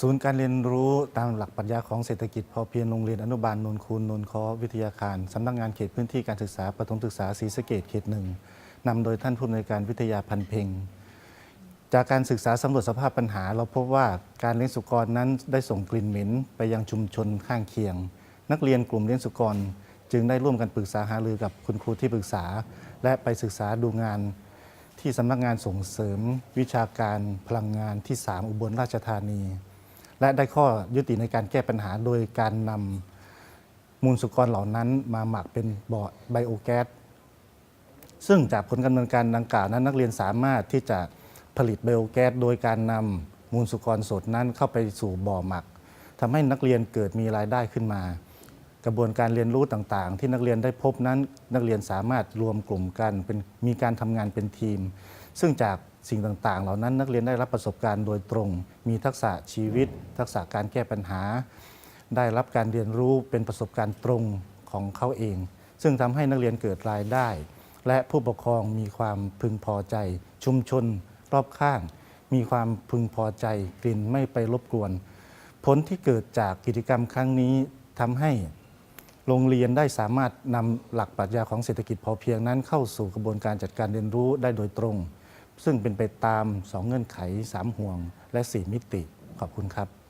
ศูนย์การเรียนรู้ตามหลักปรัชญาของเศรษฐกิจพอเพียงโรงเรียนอนุบาลนนคูนนนคอวิทยาคารสำนักงานเขตพื้นที่การศึกษาประถมศึกษาศรีสะเกดเขตหนึ่งนำโดยท่านผู้อำนวยการวิทยาพันเพ็งจากการศึกษาสำรวจสภาพปัญหา เราพบว่าการเลี้ยงสุกรนั้นได้ส่งกลิ่นเหม็นไปยังชุมชนข้างเคียง นักเรียนกลุ่มเลี้ยงสุกร จึงได้ร่วมกันปรึกษาหารือกับคุณครูที่ปรึกษา และไปศึกษาดูงานที่สำนักงานส่งเสริม วิชาการพลังงานที่ 3 อุบลราชธานี และได้ข้อยุติในการแก้ปัญหาโดยการนำมูลสุกรเหล่านั้นมาหมักเป็นบ่อไบโอแก๊สซึ่งจากผลการดำเนินการดังกล่าวนั้น นักเรียนสามารถที่จะผลิตไบโอแก๊สโดยการนำมูลสุกรสดนั้นเข้าไปสู่บ่อหมักทำให้นักเรียนเกิดมีรายได้ขึ้นมา กระบวนการเรียนรู้ต่างๆ ที่นักเรียนได้พบนั้น นักเรียนสามารถรวมกลุ่มกันเป็นมีการทำงานเป็นทีม ซึ่งจากสิ่งต่างๆ เหล่านั้นนักเรียนได้รับประสบการณ์โดยตรง มีทักษะชีวิต ทักษะการแก้ปัญหา ได้รับการเรียนรู้เป็นประสบการณ์ตรงของเขาเอง ซึ่งทำให้นักเรียนเกิดรายได้ และผู้ปกครองมีความพึงพอใจ ชุมชน รอบข้าง มีความพึงพอใจกลิ่นไม่ไปรบกวน ผลที่เกิดจากกิจกรรมครั้งนี้ทำให้ โรงเรียนได้สามารถนำหลักปรัชญาของเศรษฐกิจพอเพียงนั้น เข้าสู่กระบวนการจัดการเรียนรู้ได้โดยตรง ซึ่งเป็นไปตาม 2 เงื่อนไข 3 ห่วง และ 4 มิติ ขอบคุณครับ